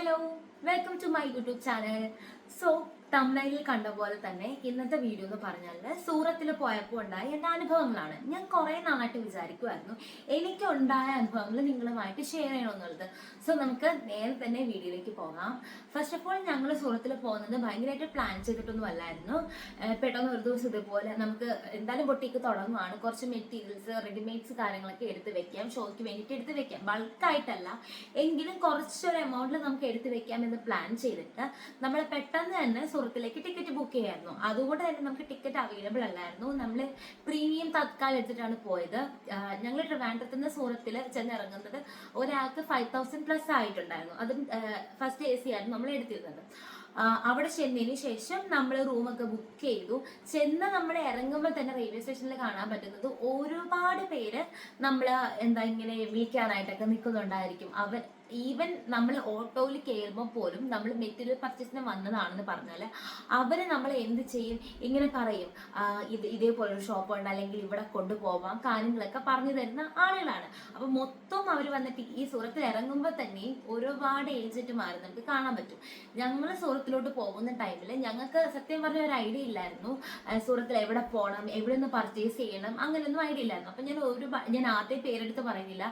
Hello welcome to my YouTube channel so തമിഴിൽ കണ്ട പോലെ തന്നെ ഇന്നത്തെ വീഡിയോ എന്ന് പറഞ്ഞാൽ സൂറത്തിൽ പോയപ്പോൾ ഉണ്ടായ എന്റെ അനുഭവങ്ങളാണ്. ഞാൻ കുറേ നാളായിട്ട് വിചാരിക്കുമായിരുന്നു എനിക്ക് ഉണ്ടായ അനുഭവങ്ങൾ നിങ്ങളുമായിട്ട് ഷെയർ ചെയ്യണമെന്നുള്ളത്. സോ നമുക്ക് നേരെ തന്നെ വീഡിയോയിലേക്ക് പോകാം. ഫസ്റ്റ് ഓഫ് ഓൾ ഞങ്ങൾ സൂറത്തിൽ പോകുന്നത് ഭയങ്കരമായിട്ട് പ്ലാൻ ചെയ്തിട്ടൊന്നും അല്ലായിരുന്നു. പെട്ടെന്ന് ഒരു ദിവസം ഇതുപോലെ നമുക്ക് എന്തായാലും പൊട്ടിക്ക് തുടങ്ങുവാണ്. കുറച്ച് മെറ്റീരിയൽസ് റെഡിമെയ്ഡ്സ് കാര്യങ്ങളൊക്കെ എടുത്ത് വെക്കാം. ഷോയ്ക്ക് വേണ്ടിയിട്ട് എടുത്ത് വെക്കാം. ബൾക്കായിട്ടല്ല എങ്കിലും കുറച്ചൊരു എമൗണ്ടിൽ നമുക്ക് എടുത്ത് വെക്കാം എന്ന് പ്ലാൻ ചെയ്തിട്ട് നമ്മൾ പെട്ടെന്ന് തന്നെ സുഹൃത്തിലേക്ക് ടിക്കറ്റ് ബുക്ക് ചെയ്യായിരുന്നു. അതുകൊണ്ട് തന്നെ നമുക്ക് ടിക്കറ്റ് അവൈലബിൾ അല്ലായിരുന്നു. നമ്മൾ പ്രീമിയം തത്കാലം എടുത്തിട്ടാണ് പോയത്. ഞങ്ങൾ ട്രിവാൻഡ്രത്ത് നിന്ന് സൂറത്തിൽ ചെന്നിറങ്ങുന്നത് ഒരാൾക്ക് ഫൈവ് തൗസൻഡ് പ്ലസ് ആയിട്ടുണ്ടായിരുന്നു. അതും ഫസ്റ്റ് എ സി ആയിരുന്നു നമ്മൾ എടുത്തിരുന്നത്. അവിടെ ചെന്നതിന് ശേഷം നമ്മൾ റൂമൊക്കെ ബുക്ക് ചെയ്തു. ചെന്ന് നമ്മൾ ഇറങ്ങുമ്പോൾ തന്നെ റെയിൽവേ സ്റ്റേഷനിൽ കാണാൻ പറ്റുന്നത് ഒരുപാട് പേര് നമ്മൾ എന്താ ഇങ്ങനെ വിളിക്കാനായിട്ടൊക്കെ നിൽക്കുന്നുണ്ടായിരിക്കും അവർ ഈവൻ നമ്മൾ ഓട്ടോയിൽ കയറുമ്പോൾ പോലും നമ്മൾ മെറ്റീരിയൽ പർച്ചേസിന് വന്നതാണെന്ന് പറഞ്ഞാൽ അവരെ നമ്മൾ എന്ത് ചെയ്യും? ഇങ്ങനെ പറയും. ഇത് ഇതേപോലൊരു ഷോപ്പ് ഉണ്ട്. അല്ലെങ്കിൽ ഇവിടെ കൊണ്ടുപോവാം. കാര്യങ്ങളൊക്കെ പറഞ്ഞു തരുന്ന ആളുകളാണ്. അപ്പൊ മൊത്തം അവർ വന്നിട്ട് ഈ സുഹൃത്തിൽ ഇറങ്ങുമ്പോൾ തന്നെ ഒരുപാട് ഏജന്റുമാർ നമുക്ക് കാണാൻ പറ്റും. ഞങ്ങൾ സുഹൃത്തിലോട്ട് പോകുന്ന ടൈമിൽ ഞങ്ങൾക്ക് സത്യം പറഞ്ഞ ഒരു ഐഡിയ ഇല്ലായിരുന്നു. സുഹൃത്തിൽ എവിടെ പോകണം എവിടെ നിന്ന് പർച്ചേസ് ചെയ്യണം? അങ്ങനെയൊന്നും ഐഡിയ ഇല്ലായിരുന്നു. അപ്പൊ ഞാൻ ഒരു ഞാൻ ആദ്യം പേരെടുത്ത് പറയുന്നില്ല.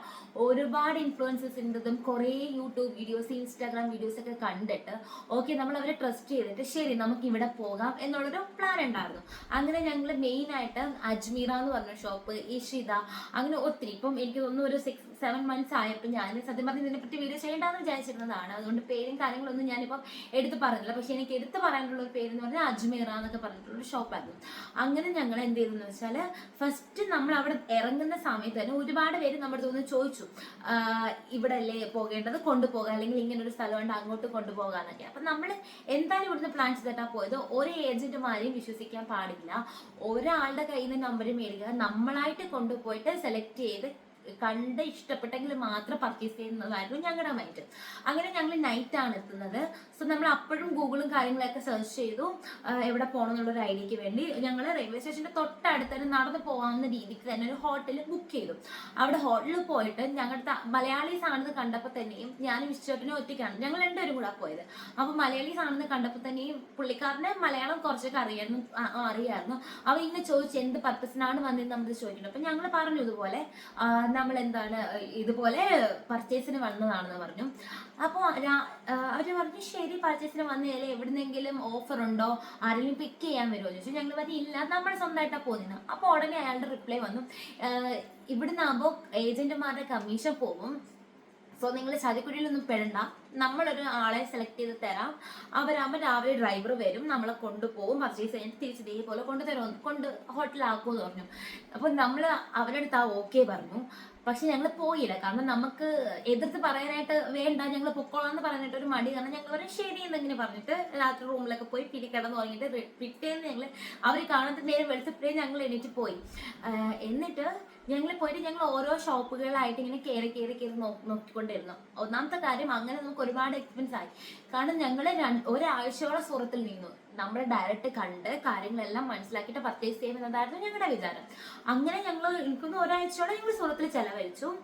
ഒരുപാട് ഇൻഫ്ലുവൻസസിന്റെതും കുറേ യൂട്യൂബ് വീഡിയോസ് ഇൻസ്റ്റാഗ്രാം വീഡിയോസ് ഒക്കെ കണ്ടിട്ട് ഓക്കെ നമ്മൾ അവരെ ട്രസ്റ്റ് ചെയ്തിട്ട് ശരി നമുക്ക് ഇവിടെ പോകാം എന്നുള്ളൊരു പ്ലാൻ ഉണ്ടായിരുന്നു. അങ്ങനെ ഞങ്ങൾ മെയിൻ ആയിട്ട് അജ്മീറ എന്ന് പറഞ്ഞ ഷോപ്പ് ഇഷിത അങ്ങനെ ഒത്തിരി. ഇപ്പം എനിക്ക് തോന്നുന്നു ഒരു സിക്സ് സെവൻ മന്ത്സ് ആയപ്പോൾ ഞാൻ സത്യം പറഞ്ഞ് ഇതിനെപ്പറ്റി വീഡിയോ ചെയ്യേണ്ടെന്ന് വിചാരിച്ചിരുന്നതാണ്. അതുകൊണ്ട് പേരും കാര്യങ്ങളൊന്നും ഞാനിപ്പം എടുത്ത് പറഞ്ഞില്ല. പക്ഷെ എനിക്ക് എടുത്ത് പറയാനുള്ള ഒരു പേര് എന്ന് പറഞ്ഞാൽ അജ്മീറ എന്നൊക്കെ പറഞ്ഞിട്ടുള്ള ഷോപ്പായിരുന്നു. അങ്ങനെ ഞങ്ങൾ എന്ത് ചെയ്തെന്ന് വെച്ചാൽ ഫസ്റ്റ് നമ്മൾ അവിടെ ഇറങ്ങുന്ന സമയത്ത് തന്നെ ഒരുപാട് പേര് നമ്മുടെ തോന്നുന്നു ചോദിച്ചു. ഇവിടെ അല്ലേ പോകേണ്ടത്? കൊണ്ടുപോകാം അല്ലെങ്കിൽ ഇങ്ങനെ ഒരു സ്ഥലമുണ്ട് അങ്ങോട്ട് കൊണ്ടുപോകാന്നൊക്കെ അപ്പം നമ്മൾ എന്തായാലും ഇവിടുന്ന് പ്ലാൻ ചെയ്തിട്ടാണ് പോയത്. ഒരു ഏജന്റുമാരെയും വിശ്വസിക്കാൻ പാടില്ല. ഒരാളുടെ കയ്യിൽ നിന്ന് നമ്പർ മേടിക്കുക. നമ്മളായിട്ട് കൊണ്ടുപോയിട്ട് സെലക്ട് ചെയ്ത് കണ്ട് ഇഷ്ടപ്പെട്ടെങ്കിൽ മാത്രം പർച്ചേസ് ചെയ്യുന്നതായിരുന്നു ഞങ്ങളുടെ മൈൻഡ് അങ്ങനെ ഞങ്ങൾ നൈറ്റ് ആണ് എത്തുന്നത്. സോ നമ്മൾ അപ്പോഴും ഗൂഗിളും കാര്യങ്ങളൊക്കെ സെർച്ച് ചെയ്തു. എവിടെ പോകണം എന്നുള്ളൊരു ഐഡിയക്ക് വേണ്ടി ഞങ്ങൾ റെയിൽവേ സ്റ്റേഷന്റെ തൊട്ടടുത്ത് തന്നെ നടന്നു പോകാവുന്ന രീതിക്ക് തന്നെ ഒരു ഹോട്ടൽ ബുക്ക് ചെയ്തു. അവിടെ ഹോട്ടലിൽ പോയിട്ട് ഞങ്ങളുടെ മലയാളീസ് ആണെന്ന് കണ്ടപ്പോൾ തന്നെയും ഞാനും ഇഷ്ടത്തിനും ഒറ്റയ്ക്കാണ്. ഞങ്ങൾ രണ്ടുപേരും കൂടെ പോയത്. അപ്പോൾ മലയാളീസ് ആണെന്ന് കണ്ടപ്പോൾ തന്നെയും പുള്ളിക്കാരനെ മലയാളം കുറച്ചൊക്കെ അറിയായിരുന്നു അറിയായിരുന്നു. അവ ഇങ്ങനെ ചോദിച്ചു എന്ത് പർപ്പസിനാണ് വന്നതെന്ന് നമ്മൾ ചോദിക്കുന്നത് അപ്പൊ ഞങ്ങൾ പറഞ്ഞു ഇതുപോലെ നമ്മൾ എന്താണ് ഇതുപോലെ പർച്ചേസിന് വന്നതാണെന്ന് പറഞ്ഞു. അപ്പോൾ അവർ പറഞ്ഞു ശരി പർച്ചേസിന് വന്നതിൽ എവിടുന്നെങ്കിലും ഓഫർ ഉണ്ടോ? ആരെങ്കിലും പിക്ക് ചെയ്യാൻ വരുമോ? ചോദിച്ചു. ഞങ്ങൾ പറഞ്ഞു ഇല്ല നമ്മൾ സ്വന്തമായിട്ടാണ് പോകുന്നത് അപ്പോൾ ഉടനെ അയാളുടെ റിപ്ലൈ വന്നു. ഇവിടുന്ന് ആകുമ്പോൾ ഏജന്റുമാരുടെ കമ്മീഷൻ പോകും. സോ നിങ്ങൾ ചതിക്കുഴിയിലൊന്നും പെടണ്ട. നമ്മളൊരു ആളെ സെലക്ട് ചെയ്ത് തരാം. അവരാകുമ്പോൾ രാവിലെ ഡ്രൈവർ വരും. നമ്മളെ കൊണ്ടുപോകും. പർച്ചേസ് കഴിഞ്ഞിട്ട് തിരിച്ച് ഇതേപോലെ കൊണ്ടുതരും കൊണ്ട് ഹോട്ടലാക്കുമെന്ന് പറഞ്ഞു. അപ്പോൾ നമ്മൾ അവരുടെ അടുത്ത് ആ ഓക്കെ പറഞ്ഞു. പക്ഷെ ഞങ്ങൾ പോയില്ല. കാരണം നമുക്ക് എതിർത്ത് പറയാനായിട്ട് വേണ്ട. ഞങ്ങൾ പൊക്കോളാം എന്ന് പറഞ്ഞിട്ട് ഒരു മടി. കാരണം ഞങ്ങൾ ഒരു ശരി എന്നിങ്ങനെ പറഞ്ഞിട്ട് രാത്രി റൂമിലൊക്കെ പോയി പിരി കിടന്ന് തുടങ്ങിയിട്ട് പിറ്റേന്ന് ഞങ്ങൾ അവർ കാണുന്നത് നേരം വെളുത്തപ്പോഴേ ഞങ്ങൾ എണീറ്റ് പോയി. എന്നിട്ട് ഞങ്ങൾ പോയിട്ട് ഞങ്ങൾ ഓരോ ഷോപ്പുകളായിട്ട് ഇങ്ങനെ കയറി കയറി കയറി നോക്കിക്കൊണ്ടിരുന്നു. ഒന്നാമത്തെ കാര്യം അങ്ങനെ നമുക്ക് ഒരുപാട് എക്സ്പെൻസ് ആയി. കാരണം ഞങ്ങൾ ഒരാഴ്ചയോളം സൂറത്തിൽ നിന്നു. നമ്മൾ ഡയറക്റ്റ് കണ്ട് കാര്യങ്ങളെല്ലാം മനസ്സിലാക്കിയിട്ട് പർച്ചേസ് ചെയ്യുമെന്നതായിരുന്നു ഞങ്ങളുടെ വിചാരം. അങ്ങനെ ഞങ്ങൾ എനിക്കൊന്ന് ഒരാഴ്ചയോടെ ഞങ്ങൾ സുഹൃത്തിൽ ചെലവഴിച്ചു.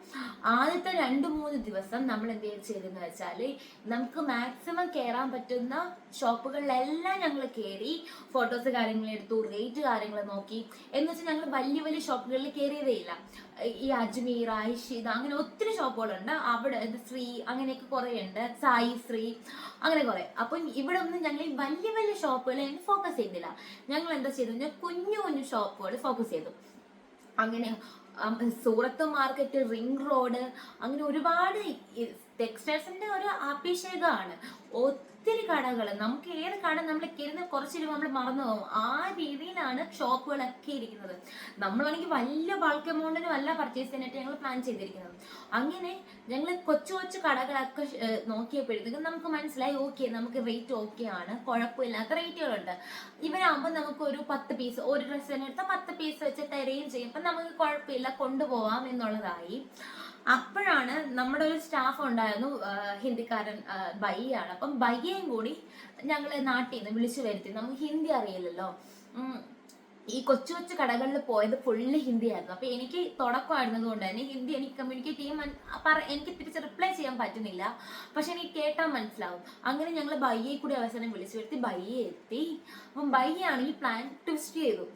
ആദ്യത്തെ രണ്ട് മൂന്ന് ദിവസം നമ്മൾ എന്ത് ചെയ്തെന്ന് വെച്ചാൽ നമുക്ക് മാക്സിമം കയറാൻ പറ്റുന്ന ഷോപ്പുകളിലെല്ലാം ഞങ്ങൾ കയറി ഫോട്ടോസ് കാര്യങ്ങൾ എടുത്തു റേറ്റ് കാര്യങ്ങൾ നോക്കി. എന്ന് വെച്ചാൽ ഞങ്ങൾ വലിയ വലിയ ഷോപ്പുകളിൽ കയറിയതേ ഇല്ല ഈ അജ്മീർ ഐഷിദ് അങ്ങനെ ഒത്തിരി ഷോപ്പുകളുണ്ട്. അവിടെ ശ്രീ അങ്ങനെയൊക്കെ കുറേ ഉണ്ട് സായി ശ്രീ അങ്ങനെ കുറെ. അപ്പം ഇവിടെ ഒന്നും ഞങ്ങൾ വലിയ വലിയ വലിയ ഷോപ്പുകൾ ഫോക്കസ് ചെയ്യുന്നില്ല. ഞങ്ങൾ എന്താ ചെയ്തു? കഴിഞ്ഞാൽ കുഞ്ഞു കുഞ്ഞു ഷോപ്പുകൾ ഫോക്കസ് ചെയ്തു. അങ്ങനെ സൂറത്ത് മാർക്കറ്റ് റിംഗ് റോഡ് അങ്ങനെ ഒരുപാട് ടെക്സ്റ്റൈൽസിന്റെ ഒരു അഭിഷേകമാണ്. ഒത്തിരി കടകൾ നമുക്ക് ഏത് കട നമ്മൾ കയറുന്ന കുറച്ച് രൂപ നമ്മൾ മറന്നു പോകും. ആ രീതിയിലാണ് ഷോപ്പുകളൊക്കെ ഇരിക്കുന്നത്. നമ്മളാണെങ്കിൽ വലിയ ബൾക്ക് എമൗണ്ടിനും അല്ല പർച്ചേസ് ചെയ്യാനായിട്ട് ഞങ്ങൾ പ്ലാൻ ചെയ്തിരിക്കുന്നത്. അങ്ങനെ ഞങ്ങൾ കൊച്ചു കൊച്ചു കടകളൊക്കെ നോക്കിയപ്പോഴത്തേക്കും നമുക്ക് മനസ്സിലായി ഓക്കെ നമുക്ക് റേറ്റ് ഓക്കെ ആണ്. കുഴപ്പമില്ലാത്ത റേറ്റുകളുണ്ട് ഇവരാകുമ്പോൾ നമുക്ക് ഒരു പത്ത് പീസ് ഒരു ഡ്രസ്സിനെടുത്ത് പത്ത് പീസ് വെച്ച് തരുകയും ചെയ്യും. അപ്പം നമുക്ക് കുഴപ്പമില്ല. കൊണ്ടുപോവാം എന്നുള്ളതായി. അപ്പോഴാണ് നമ്മുടെ ഒരു സ്റ്റാഫ് ഉണ്ടായിരുന്നു ഹിന്ദിക്കാരൻ ബയ്യാണ്. അപ്പം ബയ്യയും കൂടി ഞങ്ങൾ നാട്ടിൽ നിന്ന് വിളിച്ചു വരുത്തി. നമുക്ക് ഹിന്ദി അറിയില്ലല്ലോ. ഈ കൊച്ചു കൊച്ചു കടകളിൽ പോയത് ഫുള്ള് ഹിന്ദി ആയിരുന്നു. അപ്പൊ എനിക്ക് തുടക്കമായിരുന്നത് കൊണ്ട് തന്നെ ഹിന്ദി എനിക്ക് കമ്മ്യൂണിക്കേറ്റ് ചെയ്യാൻ എനിക്ക് തിരിച്ച് റിപ്ലൈ ചെയ്യാൻ പറ്റുന്നില്ല. പക്ഷെ എനിക്ക് കേട്ടാൽ മനസ്സിലാവും. അങ്ങനെ ഞങ്ങൾ ബയ്യെ കൂടി അവസാനം വിളിച്ചു വരുത്തി. ബയ്യെ എത്തി. അപ്പം ഈ പ്ലാൻ ട്വിസ്റ്റ് ചെയ്തു.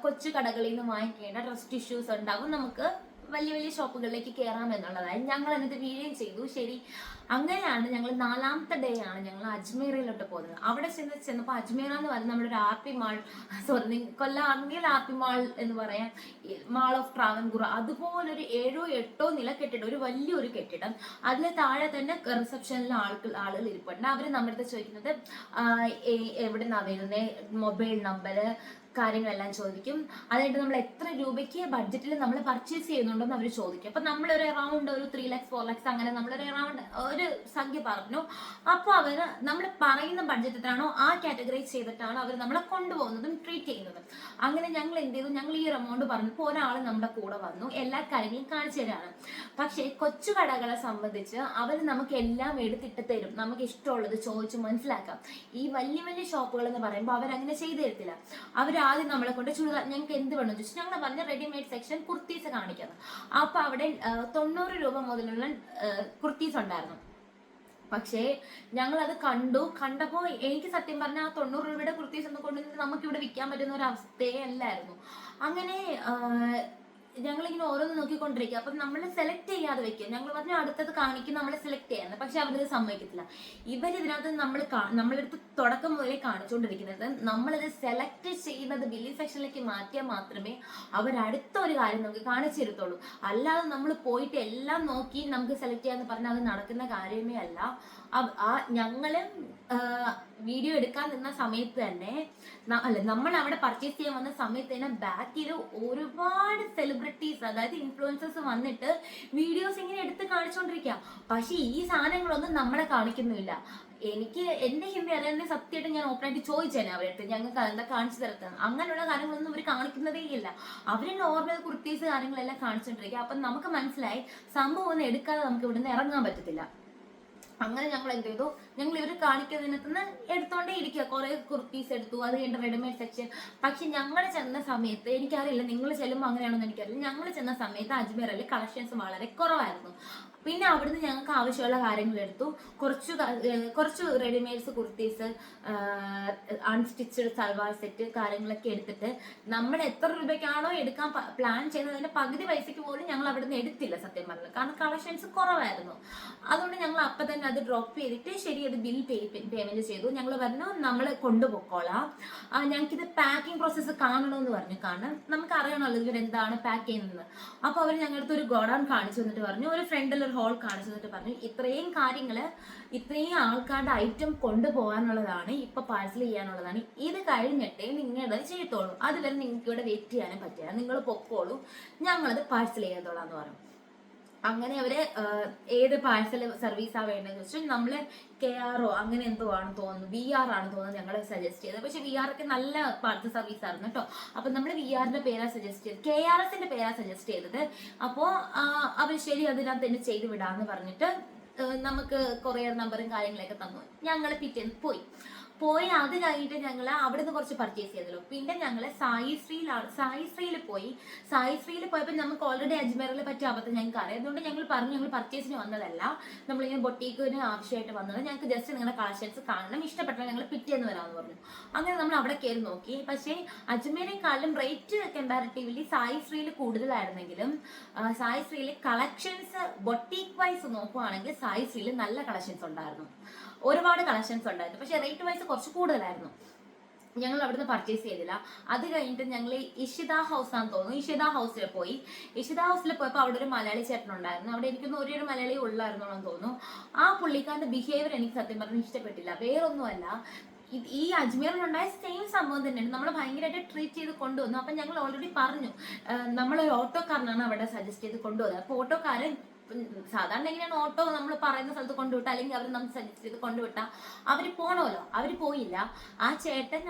കൊച്ചു കടകളിൽ നിന്ന് വാങ്ങിക്കേണ്ട ട്രസ്റ്റ് ഇഷ്യൂസ് ഉണ്ടാകും നമുക്ക് വലിയ വലിയ ഷോപ്പുകളിലേക്ക് കയറാം എന്നുള്ളതായി ഞങ്ങൾ എന്നിട്ട് വീഴുകയും ചെയ്തു. ശരി. അങ്ങനെയാണ് ഞങ്ങൾ നാലാമത്തെ ഡേ ആണ് ഞങ്ങൾ അജ്മീറിലോട്ട് പോകുന്നത് അവിടെ ചെന്ന് ചെന്നപ്പോൾ അജ്മീർ എന്ന് പറയുന്നത് നമ്മുടെ ഒരു RP mall sorry Kollam R RP mall എന്ന് പറയാം. മാൾ ഓഫ് ട്രാവൻകുറ അതുപോലെ ഒരു ഏഴോ എട്ടോ നില കെട്ടിടം ഒരു വലിയൊരു കെട്ടിടം. അതിന് താഴെ തന്നെ റിസപ്ഷനിലെ ആൾക്ക് ആളുകൾ ഇരിപ്പുണ്ട്. അവർ നമ്മുടെ ചോദിക്കുന്നത് എവിടെ നിന്നാണ് വരുന്നത് മൊബൈൽ നമ്പർ കാര്യങ്ങളെല്ലാം ചോദിക്കും. അതായത് നമ്മൾ എത്ര രൂപയ്ക്ക് ബഡ്ജറ്റിൽ നമ്മൾ പർച്ചേസ് ചെയ്യുന്നുണ്ടെന്ന് അവർ ചോദിക്കും. അപ്പൊ നമ്മളൊരു എറൗണ്ട് ഒരു ത്രീ ലാക്സ് ഫോർ ലാക്സ് അങ്ങനെ നമ്മളൊരു എറൗണ്ട് ഒരു സംഖ്യ പറഞ്ഞു. അപ്പോൾ അവർ നമ്മൾ പറയുന്ന ബഡ്ജറ്റ് എത്രയാണോ ആ കാറ്റഗറൈസ് ചെയ്തിട്ടാണ് അവർ നമ്മളെ കൊണ്ടുപോകുന്നതും ട്രീറ്റ് ചെയ്യുന്നതും. അങ്ങനെ ഞങ്ങൾ എന്ത് ചെയ്തു? ഞങ്ങൾ ഈ ഒരു എമൗണ്ട് പറഞ്ഞപ്പോൾ ഒരാൾ നമ്മുടെ കൂടെ വന്നു. എല്ലാ കാര്യങ്ങളും കാണിച്ചു തരാണ്. പക്ഷേ കൊച്ചു കടകളെ സംബന്ധിച്ച് അവർ നമുക്ക് എല്ലാം എടുത്തിട്ട് തരും. നമുക്ക് ഇഷ്ടമുള്ളത് ചോദിച്ച് മനസ്സിലാക്കാം. ഈ വലിയ വലിയ ഷോപ്പുകൾ എന്ന് പറയുമ്പോൾ അവരങ്ങനെ ചെയ്തു തരത്തില്ല. അവർ ആദ്യം നമ്മളെ കൊണ്ട് ചുരിദാർ ഞങ്ങൾക്ക് എന്ത് വേണം ചോദിച്ചു. ഞങ്ങൾ പറഞ്ഞ റെഡിമെയ്ഡ് സെക്ഷൻ കുർത്തീസ് കാണിക്കുന്നത് അപ്പൊ അവിടെ തൊണ്ണൂറ് രൂപ മുതലുള്ള കുർത്തീസ് ഉണ്ടായിരുന്നു. പക്ഷേ ഞങ്ങൾ അത് കണ്ടു. കണ്ടപ്പോൾ എനിക്ക് സത്യം പറഞ്ഞാൽ ആ തൊണ്ണൂറ് രൂപയുടെ കുർത്തീസ് ഒന്നും കൊണ്ടുവന്നിട്ട് നമുക്ക് ഇവിടെ വിൽക്കാൻ പറ്റുന്ന ഒരു അവസ്ഥയല്ലായിരുന്നു അങ്ങനെ ഞങ്ങളിങ്ങനെ ഓരോന്ന് നോക്കിക്കൊണ്ടിരിക്കുക അപ്പം നമ്മൾ സെലക്ട് ചെയ്യാതെ വെക്കുക ഞങ്ങൾ പറഞ്ഞു അടുത്തത് കാണിക്കും നമ്മൾ സെലക്ട് ചെയ്യാന്ന്. പക്ഷെ അവരത് സമ്മതിക്കത്തില്ല. ഇവർ ഇതിനകത്ത് നമ്മൾ നമ്മളെടുത്ത് തുടക്കം മുതലേ കാണിച്ചുകൊണ്ടിരിക്കുന്നത് നമ്മളത് സെലക്ട് ചെയ്യുന്നത് ബില്ലി സെക്ഷനിലേക്ക് മാറ്റിയാൽ മാത്രമേ അവർ അടുത്ത ഒരു കാര്യം നമുക്ക് കാണിച്ചു തരത്തുള്ളൂ അല്ലാതെ നമ്മൾ പോയിട്ട് എല്ലാം നോക്കി നമുക്ക് സെലക്ട് ചെയ്യാന്ന് പറഞ്ഞാൽ അത് നടക്കുന്ന കാര്യമേ അല്ല. ആ ഞങ്ങൾ വീഡിയോ എടുക്കാൻ നിന്ന സമയത്ത് തന്നെ അല്ല നമ്മൾ അവിടെ പർച്ചേസ് ചെയ്യാൻ വന്ന സമയത്ത് തന്നെ ബാക്കിൽ ഒരുപാട് സെലിബ്രിറ്റീസ് അതായത് ഇൻഫ്ലുവൻസേഴ്സ് വന്നിട്ട് വീഡിയോസ് ഇങ്ങനെ എടുത്ത് കാണിച്ചുകൊണ്ടിരിക്കുക പക്ഷെ ഈ സാധനങ്ങളൊന്നും നമ്മളെ കാണിക്കുന്നില്ല. എനിക്ക് എന്റെ ഹിന്ദി അറിയാതെ സത്യമായിട്ട് ഞാൻ ഓപ്പണായിട്ട് ചോദിച്ചേനെ അവരടുത്ത്. ഞങ്ങൾക്ക് എന്താ കാണിച്ചു തരത്തത് അങ്ങനെയുള്ള കാര്യങ്ങളൊന്നും അവർ കാണിക്കുന്നതേ ഇല്ല. അവർ നോർമൽ കുർത്തീസ് കാര്യങ്ങളെല്ലാം കാണിച്ചുകൊണ്ടിരിക്കുക അപ്പം നമുക്ക് മനസ്സിലായി സംഭവം ഒന്നും എടുക്കാതെ നമുക്ക് ഇവിടുന്ന് ഇറങ്ങാൻ പറ്റത്തില്ല. അങ്ങനെ ഞങ്ങൾ എന്ത് ചെയ്തു? ഞങ്ങൾ ഇവർ കാണിക്കുന്നതിനകത്തുനിന്ന് എടുത്തോണ്ടേ ഇരിക്കുക കുറെ കുർത്തീസ് എടുത്തു അത് കഴിഞ്ഞ റെഡിമെയ്ഡ് സെക്ഷൻ. പക്ഷെ ഞങ്ങൾ ചെന്ന സമയത്ത് എനിക്കറിയില്ല നിങ്ങൾ ചെല്ലുമ്പോൾ അങ്ങനെയാണെന്ന് എനിക്കറിയില്ല. ഞങ്ങൾ ചെന്ന സമയത്ത് അജ്മീറിൽ കളക്ഷൻസ് വളരെ കുറവായിരുന്നു. പിന്നെ അവിടുന്ന് ഞങ്ങൾക്ക് ആവശ്യമുള്ള കാര്യങ്ങൾ എടുത്തു. കുറച്ച് കുറച്ച് readymades kurtis unstitched salwar set കാര്യങ്ങളൊക്കെ എടുത്തിട്ട് നമ്മൾ എത്ര രൂപയ്ക്കാണോ എടുക്കാൻ പ്ലാൻ ചെയ്യുന്നത് അതിന്റെ പകുതി പൈസയ്ക്ക് പോലും ഞങ്ങൾ അവിടുന്ന് എടുത്തില്ല സത്യം പറഞ്ഞത് കാരണം കളക്ഷൻസ് കുറവായിരുന്നു. അതുകൊണ്ട് ഞങ്ങൾ അപ്പൊ തന്നെ അത് ഡ്രോപ്പ് ചെയ്തിട്ട് ശരി അത് ബിൽ പേയ്മെന്റ് ചെയ്തു. ഞങ്ങൾ പറഞ്ഞു നമ്മൾ കൊണ്ടുപോയിക്കോളാം. ഞങ്ങൾക്കിത് പാക്കിംഗ് പ്രോസസ്സ് കാണണമെന്ന് പറഞ്ഞു. കാരണം നമുക്ക് അറിയണമല്ലോ ഇവർ എന്താണ് പാക്ക് ചെയ്യുന്നത് അപ്പോൾ അവർ ഞങ്ങളുടെ അടുത്ത് ഒരു ഗോഡൗൺ കാണിച്ചു തന്നിട്ട് പറഞ്ഞു. ഒരു ഫ്രണ്ടിൽ ഒരു ഹോൾ കാണിച്ചു തന്നിട്ട് പറഞ്ഞു. ഇത്രയും കാര്യങ്ങൾ ഇത്രയും ആൾക്കാരുടെ ഐറ്റം കൊണ്ടുപോകാനുള്ളതാണ് ഇപ്പൊ പാഴ്സൽ ചെയ്യാനുള്ളതാണ്. ഇത് കഴിഞ്ഞിട്ടേ നിങ്ങളത് ചെയ്യത്തോളൂ അതുവരെ നിങ്ങൾക്ക് ഇവിടെ വെയിറ്റ് ചെയ്യാനും പറ്റില്ല. നിങ്ങൾ പൊക്കോളൂ. ഞങ്ങളത് പാഴ്സൽ ചെയ്തോളാം എന്ന് പറഞ്ഞു. അങ്ങനെ അവർ ഏത് പാഴ്സൽ സർവീസാ വേണ്ടതെന്ന് വെച്ചാൽ നമ്മൾ കെ ആർ ഒ അങ്ങനെ എന്തോ ആണ് തോന്നുന്നു. വി ആർ ആണ് തോന്നുന്നത് ഞങ്ങൾ സജസ്റ്റ് ചെയ്തത്. പക്ഷെ വി ആർ ഒക്കെ നല്ല പാർസൽ സർവീസ് ആയിരുന്നു കേട്ടോ. അപ്പൊ നമ്മൾ വി ആറിന്റെ പേരാ സജസ്റ്റ് ചെയ്തത്. കെ ആർ എസിന്റെ പേരാ സജസ്റ്റ് ചെയ്തത്. അപ്പോ അവർ ശരി അതിനകത്ത് തന്നെ ചെയ്ത് വിടാന്ന് പറഞ്ഞിട്ട് നമുക്ക് കൊറിയർ നമ്പറും കാര്യങ്ങളൊക്കെ തന്നു. ഞങ്ങൾ പിറ്റേന്ന് പോയി. പോയി അത് കഴിഞ്ഞിട്ട് ഞങ്ങൾ അവിടെ നിന്ന് കുറച്ച് പർച്ചേസ് ചെയ്തല്ലോ. പിന്നെ ഞങ്ങൾ സായി ശ്രീയിലാണ് സായി ശ്രീയിൽ പോയി. സായി ശ്രീയിൽ പോയപ്പോൾ നമുക്ക് ഓൾറെഡി അജ്മീറിൽ പറ്റിയ അബദ്ധം ഞങ്ങൾക്ക് അറിയാം. അതുകൊണ്ട് ഞങ്ങൾ പറഞ്ഞു ഞങ്ങൾ പർച്ചേസിന് വന്നതല്ല. നമ്മളിങ്ങനെ ബൊട്ടീക്കിന് ആവശ്യമായിട്ട് വന്നത്. ഞങ്ങൾക്ക് ജസ്റ്റ് നിങ്ങളുടെ കളക്ഷൻസ് കാണണം. ഇഷ്ടപ്പെട്ടാൽ ഞങ്ങൾ പിറ്റേന്ന് വരാമെന്ന് പറഞ്ഞു. അങ്ങനെ നമ്മൾ അവിടെ കയറി നോക്കി. പക്ഷേ അജ്മീറിനെക്കാളും റേറ്റ് കമ്പാരിറ്റീവ്ലി സായി ശ്രീയിൽ കൂടുതലായിരുന്നെങ്കിലും ആ, സായി ശ്രീയിൽ കളക്ഷൻസ് ബൊട്ടീക്ക് വൈസ് നോക്കുവാണെങ്കിൽ സായി ശ്രീയിൽ നല്ല കളക്ഷൻസ് ഉണ്ടായിരുന്നു. ഒരുപാട് കളക്ഷൻസ് ഉണ്ടായിരുന്നു. പക്ഷേ റേറ്റ് വൈസ് കുറച്ച് കൂടുതലായിരുന്നു. ഞങ്ങൾ അവിടുന്ന് പർച്ചേസ് ചെയ്തില്ല. അത് കഴിഞ്ഞിട്ട് ഞങ്ങൾ ഇഷിത ഹൗസ് ആണെന്ന് തോന്നുന്നു. ഇഷിത ഹൗസിൽ പോയി. ഇഷിത ഹൗസിൽ പോയപ്പോൾ അവിടെ ഒരു മലയാളി ചേട്ടനുണ്ടായിരുന്നു അവിടെ എനിക്കൊന്ന് ഒരേ ഒരു മലയാളി ഉള്ളായിരുന്നു എന്ന് തോന്നുന്നു. ആ പുള്ളിക്കാരന്റെ ബിഹേവിയർ എനിക്ക് സത്യം പറഞ്ഞാൽ ഇഷ്ടപ്പെട്ടില്ല. വേറൊന്നുമല്ല. ഈ അജ്മീറിലുണ്ടായ സെയിം സംഭവം തന്നെയാണ്. നമ്മൾ ഭയങ്കരമായിട്ട് ട്രീറ്റ് ചെയ്ത് കൊണ്ടുവന്നു. അപ്പം ഞങ്ങൾ ഓൾറെഡി പറഞ്ഞു. നമ്മളൊരു ഓട്ടോക്കാരനാണ് അവിടെ സജസ്റ്റ് ചെയ്ത് കൊണ്ടുവന്നത്. അപ്പോൾ ഓട്ടോക്കാരൻ സാധാരണ എങ്ങനെയാണ് ഓട്ടോ നമ്മൾ പറയുന്ന സ്ഥലത്ത് കൊണ്ടുവിട്ട? അല്ലെങ്കിൽ അവർ നമ്മൾ സജസ്റ്റ് ചെയ്ത് കൊണ്ടുവിട്ട? അവർ പോണമല്ലോ അവർ പോയില്ല. ആ ചേട്ടൻ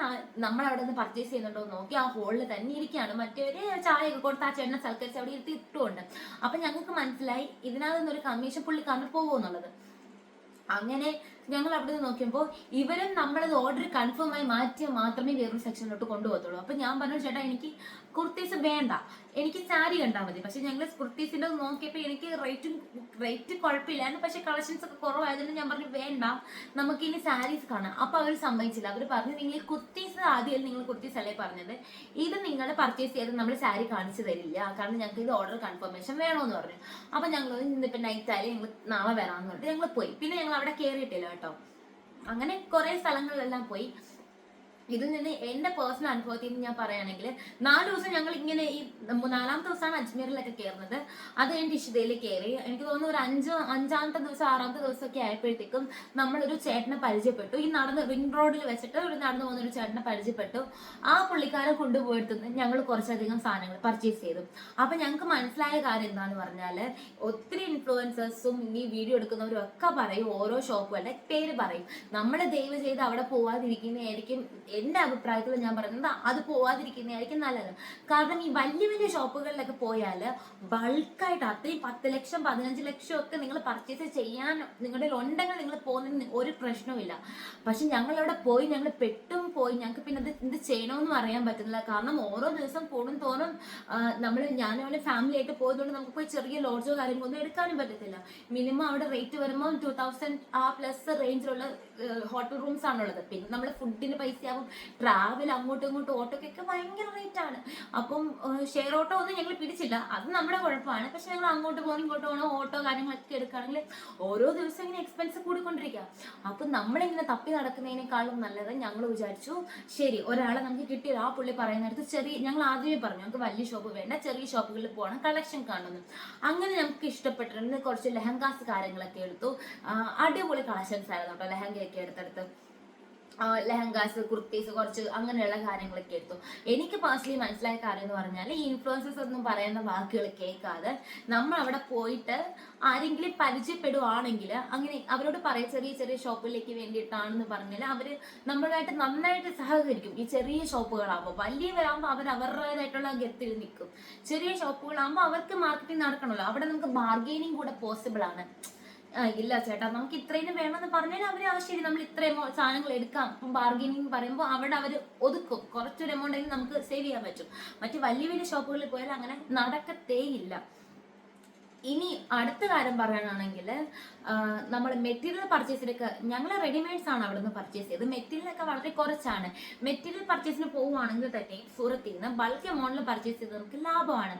നമ്മൾ അവിടെ നിന്ന് പർച്ചേസ് ചെയ്യുന്നുണ്ടോ നോക്കി ആ ഹോളിൽ തന്നെ ഇരിക്കുകയാണ് മറ്റവര് ചായയൊക്കെ കൊടുത്ത് ആ ചേട്ടനെ സൽക്കരിച്ച് അവിടെ ഇരുത്തി ഇട്ടുകൊണ്ട്. അപ്പൊ ഞങ്ങൾക്ക് മനസ്സിലായി ഇതിനകത്ത് ഒരു കമ്മീഷൻ പുള്ളിക്കാരന് പോകുമെന്നുള്ളത് അങ്ങനെ ഞങ്ങൾ അവിടെ നിന്ന് നോക്കിയപ്പോൾ ഇവരും നമ്മളത് ഓർഡർ കൺഫേം ആയി മാറ്റിയാൽ മാത്രമേ വേറൊരു സെക്ഷനിലോട്ട് കൊണ്ടുപോകത്തുള്ളൂ. അപ്പൊ ഞാൻ പറഞ്ഞു ചേട്ടാ എനിക്ക് കുർത്തീസ് വേണ്ട. എനിക്ക് സാരി കണ്ടാൽ മതി. പക്ഷെ ഞങ്ങൾ കുർത്തീസിന്റെ നോക്കിയപ്പോൾ എനിക്ക് റേറ്റും റേറ്റ് കുഴപ്പമില്ലായിരുന്നു പക്ഷെ കളക്ഷൻസ് ഒക്കെ കുറവായതുകൊണ്ട് ഞാൻ പറഞ്ഞു വേണ്ട. നമുക്ക് ഇനി സാരീസ് കാണാം. അപ്പൊ അവർ സമ്മതിച്ചില്ല. അവർ പറഞ്ഞു നിങ്ങൾ കുർത്തീസ് ആദ്യം നിങ്ങൾ കുർത്തീസ് അല്ലേ പറഞ്ഞത്? ഇത് നിങ്ങൾ പർച്ചേസ് ചെയ്ത് നമ്മൾ സാരി കാണിച്ചു തരില്ല. കാരണം ഞങ്ങൾക്ക് ഇത് ഓർഡർ കൺഫർമേഷൻ വേണമെന്ന് പറഞ്ഞു. അപ്പൊ ഞങ്ങൾ ഇന്നിപ്പോ നൈറ്റ് ആയാലും ഞങ്ങൾ നാളെ വരാമെന്ന് പറഞ്ഞിട്ട് ഞങ്ങൾ പോയി. പിന്നെ ഞങ്ങൾ അവിടെ കയറിയിട്ടില്ല കേട്ടോ. അങ്ങനെ കുറെ സ്ഥലങ്ങളിലെല്ലാം പോയി. ഇതിൽ നിന്ന് എന്റെ പേഴ്സണൽ അനുഭവത്തിൽ നിന്ന് ഞാൻ പറയുകയാണെങ്കിൽ നാല് ദിവസം ഞങ്ങൾ ഇങ്ങനെ ഈ നാലാമത്തെ ദിവസമാണ് അജ്മീറിലൊക്കെ കയറുന്നത്. അത് കഴിഞ്ഞ് ഇഷിതയിൽ കയറി. എനിക്ക് തോന്നുന്നു ഒരു അഞ്ച് അഞ്ചാമത്തെ ദിവസം ആറാമത്തെ ദിവസമൊക്കെ ആയപ്പോഴത്തേക്കും നമ്മളൊരു ചേട്ടനെ പരിചയപ്പെട്ടു. ഈ നടന്ന് റിംഗ് റോഡിൽ വെച്ചിട്ട് ഒരു നടന്നു പോകുന്ന ഒരു ചേട്ടനെ പരിചയപ്പെട്ടു. ആ പുള്ളിക്കാരെ കൊണ്ടുപോയെടുത്തുനിന്ന് ഞങ്ങൾ കുറച്ചധികം സാധനങ്ങൾ പർച്ചേസ് ചെയ്തു. അപ്പൊ ഞങ്ങൾക്ക് മനസ്സിലായ കാര്യം എന്താന്ന് പറഞ്ഞാൽ ഒത്തിരി ഇൻഫ്ലുവൻസേഴ്സും ഈ വീഡിയോ എടുക്കുന്നവരും ഒക്കെ പറയും ഓരോ ഷോപ്പുകളുടെ പേര് പറയും. നമ്മൾ ദയവ് ചെയ്ത് അവിടെ പോവാതിരിക്കുന്നതായിരിക്കും എന്റെ അഭിപ്രായത്തിൽ ഞാൻ പറയുന്നത് അത് പോവാതിരിക്കുന്നതായിരിക്കും നല്ലത്. കാരണം ഈ വലിയ വലിയ ഷോപ്പുകളിലൊക്കെ പോയാൽ ബൾക്കായിട്ട് അത്രയും പത്ത് ലക്ഷം പതിനഞ്ച് ലക്ഷം ഒക്കെ നിങ്ങൾ പർച്ചേസ് ചെയ്യാൻ നിങ്ങളുടെ ഉണ്ടെങ്കിൽ നിങ്ങൾ പോകുന്നതിന് ഒരു പ്രശ്നവുമില്ല. പക്ഷെ ഞങ്ങൾ അവിടെ പോയി ഞങ്ങൾ പെട്ടും പോയി ഞങ്ങൾക്ക് പിന്നെ അത് എന്ത് ചെയ്യണമെന്നും അറിയാൻ പറ്റുന്നില്ല. കാരണം ഓരോ ദിവസം കൂടും തോറും നമ്മൾ ഞാനവിടെ ഫാമിലി ആയിട്ട് പോയതുകൊണ്ട് നമുക്ക് പോയി ചെറിയ ലോഡ്ജോ കാര്യങ്ങളൊന്നും എടുക്കാനും പറ്റത്തില്ല. മിനിമം അവിടെ റേറ്റ് വരുമ്പോൾ ടൂ തൗസൻഡ് ആ പ്ലസ് റേഞ്ചിലുള്ള ഹോട്ടൽ റൂംസ് ആണുള്ളത്. പിന്നെ നമ്മൾ ഫുഡിന് പൈസയാവും ട്രാവൽ അങ്ങോട്ടും ഇങ്ങോട്ടും ഓട്ടോക്കൊക്കെ ഭയങ്കര റേറ്റ് ആണ്. അപ്പം ഷെയർ ഓട്ടോ ഒന്നും ഞങ്ങൾ പിടിച്ചില്ല. അത് നമ്മുടെ കുഴപ്പമാണ്. പക്ഷെ ഞങ്ങൾ അങ്ങോട്ട് പോകണം ഇങ്ങോട്ട് പോകണം ഓട്ടോ കാര്യങ്ങളൊക്കെ എടുക്കുകയാണെങ്കിൽ ഓരോ ദിവസം ഇങ്ങനെ എക്സ്പെൻസ് കൂടിക്കൊണ്ടിരിക്കുക. അപ്പൊ നമ്മളിങ്ങനെ തപ്പി നടക്കുന്നതിനേക്കാളും നല്ലത് ഞങ്ങൾ വിചാരിച്ചു ശരി ഒരാളെ നമുക്ക് കിട്ടിയത്. ആ പുള്ളി പറയുന്നിടത്ത് ചെറിയ ഞങ്ങൾ ആദ്യമേ പറഞ്ഞു ഞങ്ങൾക്ക് വലിയ ഷോപ്പ് വേണ്ട. ചെറിയ ഷോപ്പുകളിൽ പോകണം കളക്ഷൻ കാണുന്നു അങ്ങനെ നമുക്ക് ഇഷ്ടപ്പെട്ടിട്ടുണ്ട് കുറച്ച് ലെഹങ്കാസ് കാര്യങ്ങളൊക്കെ എടുത്തു. അടിപൊളി കളക്ഷൻസ് ആയിരുന്നു കേട്ടോ ലെഹങ്കയൊക്കെ എടുത്തെടുത്ത് ലെഹങ്കാസ് കുർത്തീസ് കുറച്ച് അങ്ങനെയുള്ള കാര്യങ്ങളൊക്കെ എടുത്തു. എനിക്ക് പേഴ്സണലി മനസ്സിലായ കാര്യം എന്ന് പറഞ്ഞാൽ ഈ ഇൻഫ്ലുവൻസസ് ഒന്നും പറയുന്ന വാക്കുകൾ കേൾക്കാതെ നമ്മൾ അവിടെ പോയിട്ട് ആരെങ്കിലും പരിചയപ്പെടുവാണെങ്കിൽ അങ്ങനെ അവരോട് പറയാം ചെറിയ ചെറിയ ഷോപ്പിലേക്ക് വേണ്ടിയിട്ടാണെന്ന് പറഞ്ഞാൽ അവർ നമ്മളായിട്ട് നന്നായിട്ട് സഹകരിക്കും. ഈ ചെറിയ ഷോപ്പുകളാകുമ്പോൾ വലിയവരാകുമ്പോൾ അവർ അവരുടേതായിട്ടുള്ള ഗത്തിൽ നിൽക്കും. ചെറിയ ഷോപ്പുകളാകുമ്പോൾ അവർക്ക് മാർക്കറ്റിംഗ് നടക്കണമല്ലോ. അവിടെ നമുക്ക് ബാർഗെയിനിങ് കൂടെ പോസിബിൾ ആണ്. ഇല്ല ചേട്ടാ നമുക്ക് ഇത്രയും വേണമെന്ന് പറഞ്ഞാൽ അവർ ആ ശരി നമ്മൾ ഇത്രയും സാധനങ്ങൾ എടുക്കാം. ബാർഗനിങ് പറയുമ്പോൾ അവിടെ അവർ ഒതുക്കും. കുറച്ചൊരു എമൗണ്ട് എങ്കിലും നമുക്ക് സേവ് ചെയ്യാൻ പറ്റും. മറ്റു വലിയ വലിയ ഷോപ്പുകളിൽ പോയാൽ അങ്ങനെ നടക്കത്തേ ഇല്ല ഇനി അടുത്ത കാര്യം പറയാനാണെങ്കിൽ നമ്മൾ മെറ്റീരിയൽ പർച്ചേസിലൊക്കെ ഞങ്ങൾ റെഡിമെയ്ഡ്സ് ആണ് അവിടെ നിന്ന് പർച്ചേസ് ചെയ്തത്. മെറ്റീരിയലൊക്കെ വളരെ കുറച്ചാണ്. മെറ്റീരിയൽ പർച്ചേസിന് പോവുകയാണെങ്കിൽ തന്നെ സൂറത്തിൽ നിന്ന് ബൾക്ക് എമൗണ്ടിൽ പർച്ചേസ് ചെയ്ത് നമുക്ക് ലാഭമാണ്.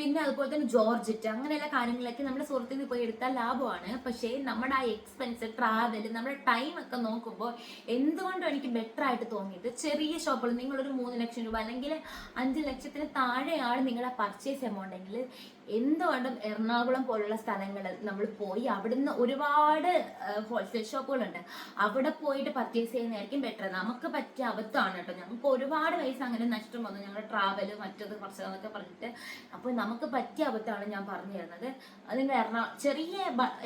പിന്നെ അതുപോലെ തന്നെ ജോർജറ്റ് അങ്ങനെയുള്ള കാര്യങ്ങളൊക്കെ നമ്മുടെ സുഹൃത്തിൽ നിന്ന് പോയി എടുത്താൽ ലാഭമാണ്. പക്ഷേ നമ്മുടെ ആ എക്സ്പെൻസ് ട്രാവൽ നമ്മുടെ ടൈം ഒക്കെ നോക്കുമ്പോൾ എന്തുകൊണ്ടും എനിക്ക് ബെറ്റർ ആയിട്ട് തോന്നിയത് ചെറിയ ഷോപ്പുകൾ നിങ്ങളൊരു മൂന്ന് ലക്ഷം രൂപ അല്ലെങ്കിൽ അഞ്ച് ലക്ഷത്തിന് താഴെയാണ് നിങ്ങളുടെ പർച്ചേസ് എമൗണ്ട് എങ്കിൽ എന്തുകൊണ്ടും എറണാകുളം പോലുള്ള സ്ഥലങ്ങളിൽ നമ്മൾ പോയി അവിടുന്ന് ഒരുപാട് ഹോൾസെയിൽ ഷോപ്പുകളുണ്ട് അവിടെ പോയിട്ട് പർച്ചേസ് ചെയ്യുന്നതായിരിക്കും ബെറ്റർ നമുക്ക് പറ്റിയ അബദ്ധമാണ് കേട്ടോ. ഞങ്ങൾക്ക് ഒരുപാട് പൈസ അങ്ങനെ നഷ്ടം വന്നു. ഞങ്ങളുടെ ട്രാവൽ മറ്റത് കുറച്ചതൊക്കെ പറഞ്ഞിട്ട്. അപ്പോൾ നമുക്ക് പറ്റിയ അബദ്ധമാണ് ഞാൻ പറഞ്ഞു തരുന്നത്. നിങ്ങൾ എറണാ ചെറിയ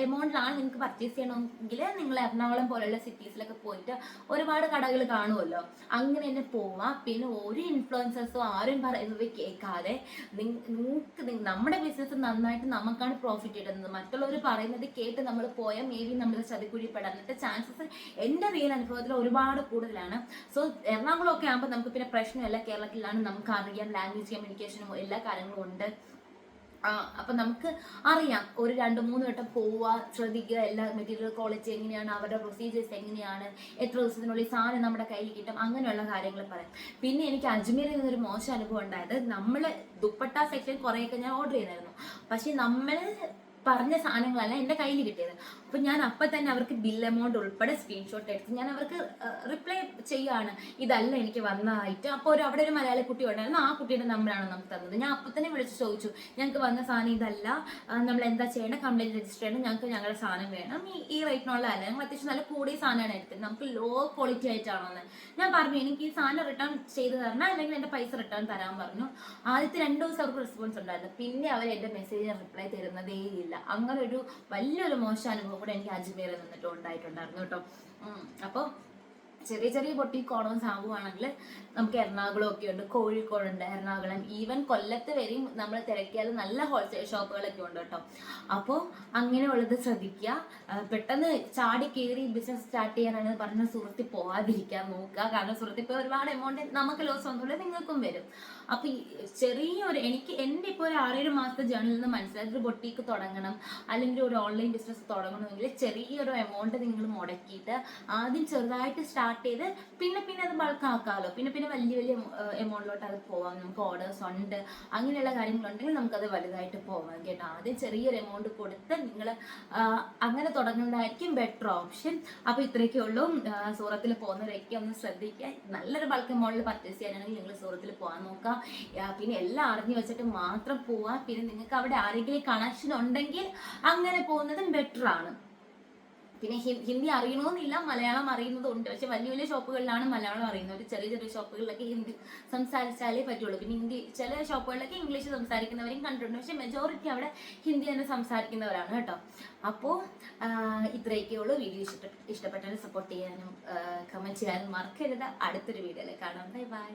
എമൗണ്ടിലാണ് നിങ്ങൾക്ക് പർച്ചേസ് ചെയ്യണമെങ്കിൽ നിങ്ങൾ എറണാകുളം പോലെയുള്ള സിറ്റീസിലൊക്കെ പോയിട്ട് ഒരുപാട് കടകൾ കാണുമല്ലോ അങ്ങനെ തന്നെ പോവാം. പിന്നെ ഒരു ഇൻഫ്ലുവൻസേഴ്സും ആരും പറയുന്നത് കേൾക്കാതെ നിങ്ങൾക്ക് നമ്മുടെ ബിസിനസ് നന്നായിട്ട് നമുക്കാണ് പ്രോഫിറ്റ് കിട്ടുന്നത്. മറ്റുള്ളവർ പറയുന്നത് കേട്ട് നമ്മൾ പോയാൽ മേ ബി നമ്മൾ ചതിക്കുഴി പെടാനായിട്ട് ചാൻസസ് എന്റെ റിയൽ അനുഭവത്തിൽ ഒരുപാട് കൂടുതലാണ്. സോ എറണാകുളം ഒക്കെ ആകുമ്പോൾ നമുക്ക് പിന്നെ പ്രശ്നമല്ല. കേരളത്തിലാണ് നമുക്ക് അറിയാം ലാംഗ്വേജ് കമ്മ്യൂണിക്കേഷനും എല്ലാ കാര്യങ്ങളും ഉണ്ട്. അപ്പൊ നമുക്ക് അറിയാം. ഒരു രണ്ട് മൂന്ന് വട്ടം പോവുക ശ്രദ്ധിക്കുക എല്ലാ മെറ്റീരിയൽ ക്വാളിറ്റി എങ്ങനെയാണ് അവരുടെ പ്രൊസീജിയേഴ്സ് എങ്ങനെയാണ് എത്ര ദിവസത്തിനുള്ളിൽ സാധനം നമ്മുടെ കയ്യിൽ കിട്ടും അങ്ങനെയുള്ള കാര്യങ്ങൾ പറയാം. പിന്നെ എനിക്ക് അജ്മീറിൽ നിന്നൊരു മോശം അനുഭവം ഉണ്ടായത് നമ്മൾ ദുപ്പട്ട സെക്ഷൻ കുറേയൊക്കെ ഞാൻ ഓർഡർ ചെയ്തായിരുന്നു പക്ഷെ നമ്മൾ പറഞ്ഞ സാധനങ്ങളല്ല എന്റെ കയ്യിൽ കിട്ടിയത്. അപ്പൊ ഞാൻ അപ്പൊ തന്നെ അവർക്ക് ബിൽ എമൗണ്ട് ഉൾപ്പെടെ സ്ക്രീൻഷോട്ട് എടുത്ത് ഞാൻ അവർക്ക് റിപ്ലൈ ചെയ്യാണ്. ഇതല്ല എനിക്ക് വന്ന വന്നതായിട്ട്. അപ്പോൾ ഒരു അവിടെ ഒരു മലയാളി കുട്ടി ഉണ്ടായിരുന്നു. ആ കുട്ടിയുടെ നമ്പറാണ് നമുക്ക് തന്നത്. ഞാൻ അപ്പൊ തന്നെ വിളിച്ച് ചോദിച്ചു. ഞങ്ങൾക്ക് വന്ന സാധനം ഇതല്ല. നമ്മൾ എന്താ ചെയ്യേണ്ടത് കംപ്ലൈന്റ് രജിസ്റ്റർ ചെയ്യണം. ഞങ്ങൾക്ക് ഞങ്ങളുടെ സാധനം വേണം. ഈ ഈ റേറ്റിനുള്ള അല്ല. ഞങ്ങൾ അത്യാവശ്യം നല്ല കൂടിയ സാധനമാണ് എടുത്തത്. നമുക്ക് ലോ ക്വാളിറ്റി ആയിട്ടാണോ എന്ന് ഞാൻ പറഞ്ഞു എനിക്ക് ഈ സാധനം റിട്ടേൺ ചെയ്ത് തരണം. അല്ലെങ്കിൽ എന്റെ പൈസ റിട്ടേൺ തരാൻ പറഞ്ഞു. ആദ്യത്തെ രണ്ടു ദിവസം അവർക്ക് റെസ്പോൺസ് ഉണ്ടായിരുന്നു. പിന്നെ അവർ എന്റെ മെസ്സേജിന് റിപ്ലൈ തരുന്നതേ ഇല്ല. അങ്ങനെ ഒരു വലിയൊരു മോശം അനുഭവം കൂടെ എനിക്ക് അജ്മീറിൽ നിന്നിട്ട് ഉണ്ടായിട്ടുണ്ടായിരുന്നു കേട്ടോ. അപ്പോൾ ചെറിയ ചെറിയ കോണവും സാമ്പുവാണെങ്കിൽ നമുക്ക് എറണാകുളം ഒക്കെ ഉണ്ട് കോഴിക്കോടുണ്ട് എറണാകുളം ഈവൻ കൊല്ലത്ത് വരെയും നമ്മൾ തിരക്കിയാൽ നല്ല ഹോൾസെയിൽ ഷോപ്പുകളൊക്കെ ഉണ്ട് കേട്ടോ. അപ്പോൾ അങ്ങനെയുള്ളത് ശ്രദ്ധിക്കുക. പെട്ടെന്ന് ചാടി കയറി ബിസിനസ് സ്റ്റാർട്ട് ചെയ്യാനാണ് പറഞ്ഞ സുഹൃത്തിൽ പോവാതിരിക്കാൻ നോക്കുക. കാരണം സുഹൃത്തിൽ ഒരുപാട് എമൗണ്ട് നമുക്ക് ലോസ് വന്നുള്ളത് നിങ്ങൾക്കും വരും. അപ്പൊ ചെറിയൊരു എനിക്ക് എന്റെ ഇപ്പോൾ ഒരു ആറേഴ് മാസത്തെ ജേർണിൽ നിന്ന് മനസ്സിലായത് ഒരു ബൊട്ടീക്ക് തുടങ്ങണം അല്ലെങ്കിൽ ഒരു ഓൺലൈൻ ബിസിനസ് തുടങ്ങണമെങ്കിൽ ചെറിയൊരു എമൗണ്ട് നിങ്ങൾ മുടക്കിയിട്ട് ആദ്യം ചെറുതായിട്ട് സ്റ്റാർട്ട് ചെയ്ത് പിന്നെ പിന്നെ അത് ബൾക്ക് ആക്കാമല്ലോ പിന്നെ പിന്നെ വലിയ വലിയ എമൗണ്ടിലോട്ട് അത് പോവാം. നമുക്ക് ഓർഡേഴ്സ് ഉണ്ട്. അങ്ങനെയുള്ള കാര്യങ്ങളുണ്ടെങ്കിൽ നമുക്കത് വലുതായിട്ട് പോവാം കേട്ടോ. ആദ്യം ചെറിയൊരു എമൗണ്ട് കൊടുത്ത് നിങ്ങൾ അങ്ങനെ തുടങ്ങുന്നതായിരിക്കും ബെറ്റർ ഓപ്ഷൻ അപ്പോൾ ഇത്രയൊക്കെ ഉള്ളൂ. സൂറത്തിൽ പോകുന്നവരൊക്കെ ഒന്ന് ശ്രദ്ധിക്കുക. നല്ലൊരു ബൾക്ക് എമൗണ്ടിൽ പർച്ചേസ് ചെയ്യാനാണെങ്കിൽ നിങ്ങൾ സൂറത്തിൽ പോകാൻ നോക്കുക. ആ, പിന്നെ എല്ലാം അറിഞ്ഞു വെച്ചിട്ട് മാത്രം പോവാ. പിന്നെ നിങ്ങൾക്ക് അവിടെ ആരെങ്കിലും കണക്ഷൻ ഉണ്ടെങ്കിൽ അങ്ങനെ പോകുന്നതും ബെറ്റർ ആണ്. പിന്നെ ഹിന്ദി അറിയണമെന്നില്ല മലയാളം അറിയുന്നതുണ്ട്. പക്ഷെ വലിയ വലിയ ഷോപ്പുകളിലാണ് മലയാളം അറിയുന്നത്. ചെറിയ ചെറിയ ഷോപ്പുകളിലൊക്കെ ഹിന്ദി സംസാരിച്ചാലേ പറ്റുള്ളൂ. പിന്നെ ഹിന്ദി ചില ഷോപ്പുകളിലൊക്കെ ഇംഗ്ലീഷ് സംസാരിക്കുന്നവരെയും കണ്ടിട്ടുണ്ട്. പക്ഷെ മെജോറിറ്റി അവിടെ ഹിന്ദി തന്നെ സംസാരിക്കുന്നവരാണ് കേട്ടോ. അപ്പോൾ ഇത്രയൊക്കെ ഉള്ളൂ. വീഡിയോ ഇഷ്ടപ്പെട്ട ഇഷ്ടപ്പെട്ടാൽ സപ്പോർട്ട് ചെയ്യാനും കമന്റ് ചെയ്യാനും മറക്കരുത്. അടുത്തൊരു വീഡിയോയിൽ കാണാം. Bye bye